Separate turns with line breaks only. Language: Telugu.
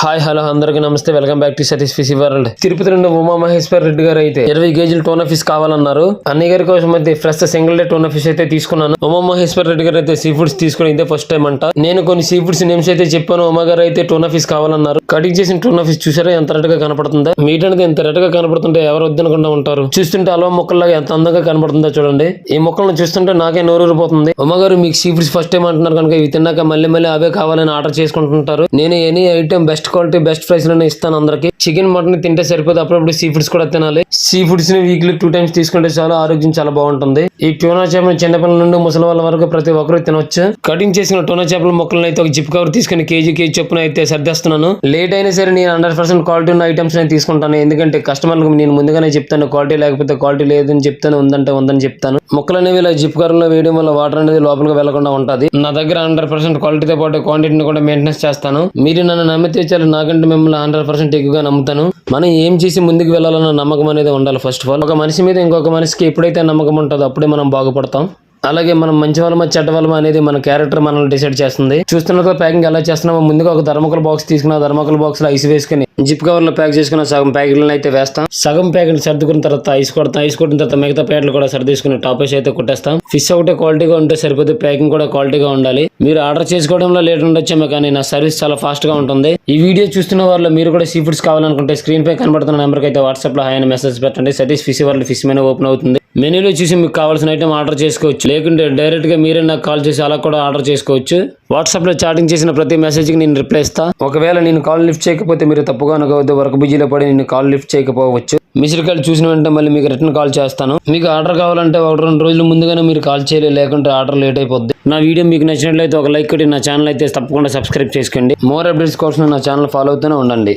హాయ్ హలో అందరికీ నమస్తే. Welcome back to Satish fish world. Tirupati నుండి ఉమా మహేశ్వర్ రెడ్డి గారు అయితే ఇరవై కేజీలు టోనా ఫిష్ కావాలన్నారు. అన్నయ్య గారి కోసం అయితే fresh single day tone fish అయితే తీసుకున్నాను. ఉమా మహేశ్వర్ రెడ్డి గారు అయితే సీ ఫుడ్స్ తీసుకుని ఇదే ఫస్ట్ టైం అంట. నేను కొన్ని సీ ఫుడ్స్ నేమ్స్ అయితే చెప్పాను. ఉమా గారు అయితే టోనా ఫిష్ కావాలన్నారు. కటింగ్ చేసిన టోనా ఫిష్ చూసారా? ఎంత రెడ్గా కనపడుతుందా? మీట్ అనేది ఎంత రెడ్గా కనపడుతుంటే ఎవరు వద్దనకుండా ఉంటారు. చూస్తుంటే అలవా మొక్కల్లాగా ఎంత అందంగా కనపడుతుందో చూడండి. ఈ మొక్కలను చూస్తుంటే నాకే నోరూరిపోతుంది. ఉమ్మగారు మీకు సీ ఫుడ్స్ ఫస్ట్ టైం అంటున్నారు కనుక ఇవి తిన్నాక మళ్ళీ మళ్ళీ అవే కావాలని ఆర్డర్ చేసుకుంటుంటారు. నేను any item best quality best ప్రైస్లోనే ఇస్తాను అందరికి. చికెన్ మటన్ తింటే సరిపోదు అప్పుడప్పుడు సీ ఫుడ్స్ కూడా తినాలి. సీ ఫుడ్స్ని వీక్లీ టూ టైమ్స్ తీసుకుంటే చాలా ఆరోగ్యం చాలా బాగుంటుంది. ఈ టోనా చేపలు చిన్నపిల్లల నుండి ముసలి వాళ్ళ వరకు ప్రతి ఒక్కరు తినొచ్చు. కటింగ్ చేసిన టోనా చేపల మొక్కలను అయితే ఒక జిప్ కవర్ తీసుకుని కేజీ కేజీ చొప్పున అయితే సర్దేస్తున్నాను. లేట్ అయినా సరే నేను హండ్రెడ్ పర్సెంట్ క్వాలిటీ ఉన్న ఐటమ్స్ నేను తీసుకుంటాను. ఎందుకంటే కస్టమర్లకు నేను ముందుగానే చెప్తాను క్వాలిటీ లేకపోతే క్వాలిటీ లేదని చెప్తాను ఉందంటే ఉందని చెప్తాను. మొక్కలు అనేవి ఇలా జిప్ కవర్లో వేయడం వల్ల వాటర్ అనేది లోపలికి వెళ్ళకుండా ఉంటుంది. నా దగ్గర హండ్రెడ్ పర్సెంట్ క్వాలిటీతో పాటు క్వాంటిటీని కూడా మెయింటెనెన్స్ చేస్తాను. మీరు నన్ను నమ్మితే విషయాలు నాకంటే మిమ్మల్ని హండ్రెడ్ పర్సెంట్ ఎక్కువగా నమ్ముతాను. మనం ఏం చేసి ముందుకు వెళ్ళాలన్న నమ్మకం అనేది ఉండాలి ఫస్ట్ ఆఫ్ ఆల్ ఒక మనిషి మీద ఇంకొక మనిషికి ఎప్పుడైతే నమ్మకం ఉంటుందో అప్పుడే మనం బాగుపడతాం. అలాగే మనం మంచి వాళ్ళమా చెడ్డ అనేది మన క్యారెక్టర్ మనల్ని డిసైడ్ చేస్తుంది. చూస్తున్నట్టు ప్యాకింగ్ ఎలా చేస్తున్నామో ముందుగా ఒక ధర్మకల బాక్స్ తీసుకున్న ధర్మకల బాక్స్లో ఐస్ వేసుకుని జిప్ కవర్లో ప్యాక్ చేసుకున్న సగం ప్యాకెట్లను అయితే వేస్తాం. సగం ప్యాకెట్ సర్దుకున్న తర్వాత ఐస్ కొడతాం. ఐస్ కొట్టిన తర్వాత మిగతా ప్యాకెట్లు కూడా సర్దేసుకుని టాప్ అయితే కొట్టేస్తాం. ఫిష్ ఒకటే క్వాలిటీగా ఉంటే సరిపోతే ప్యాకింగ్ కూడా క్వాలిటీగా ఉండాలి. మీరు ఆర్డర్ చేసుకోవడంలో లేట్ ఉండొచ్చేమో కానీ నా సర్వీస్ చాలా ఫాస్ట్గా ఉంటుంది. ఈ వీడియో చూస్తున్న వాళ్ళు మీరు కూడా సీ ఫుడ్స్ కావాలనుకుంటే స్క్రీన్ పై కనబడుతున్న నెంబర్కి అయితే వాట్సాప్లో హాయ్ మెసేజ్ పెట్టండి. Satish fish world fish menu open అవుతుంది. మెనూలో చూసి మీకు కావాల్సిన ఐటమ్ ఆర్డర్ చేసుకోవచ్చు. లేకుంటే డైరెక్ట్గా మీరే నాకు కాల్ చేసి అలా కూడా ఆర్డర్ చేసుకోవచ్చు. వాట్సాప్లో చాటింగ్ చేసిన ప్రతి మెసేజ్కి నేను రిప్లై ఇస్తా. ఒకవేళ నేను కాల్ లిఫ్ట్ చేయకపోతే మీరు తప్పుగా అనుకోవద్దు. వర్క్ బిజీలో పడి నేను కాల్ లిఫ్ట్ చేయకపోవచ్చు. మిస్డ్ కాల్ చూసిన వెంటనే మళ్ళీ మీకు రిటర్న్ కాల్ చేస్తాను. మీకు ఆర్డర్ కావాలంటే ఒక రెండు రోజుల ముందుగానే మీరు కాల్ చేయలేదు. లేకుంటే ఆర్డర్ లేట్ అయిపోద్ది. నా వీడియో మీకు నచ్చినట్లయితే ఒక లైక్ కొట్టి నా ఛానల్ అయితే తప్పకుండా సబ్స్క్రైబ్ చేసుకోండి. మోర్ అప్డేట్స్ కోసం నా ఛానల్ ఫాలో అవుతూనే ఉండండి.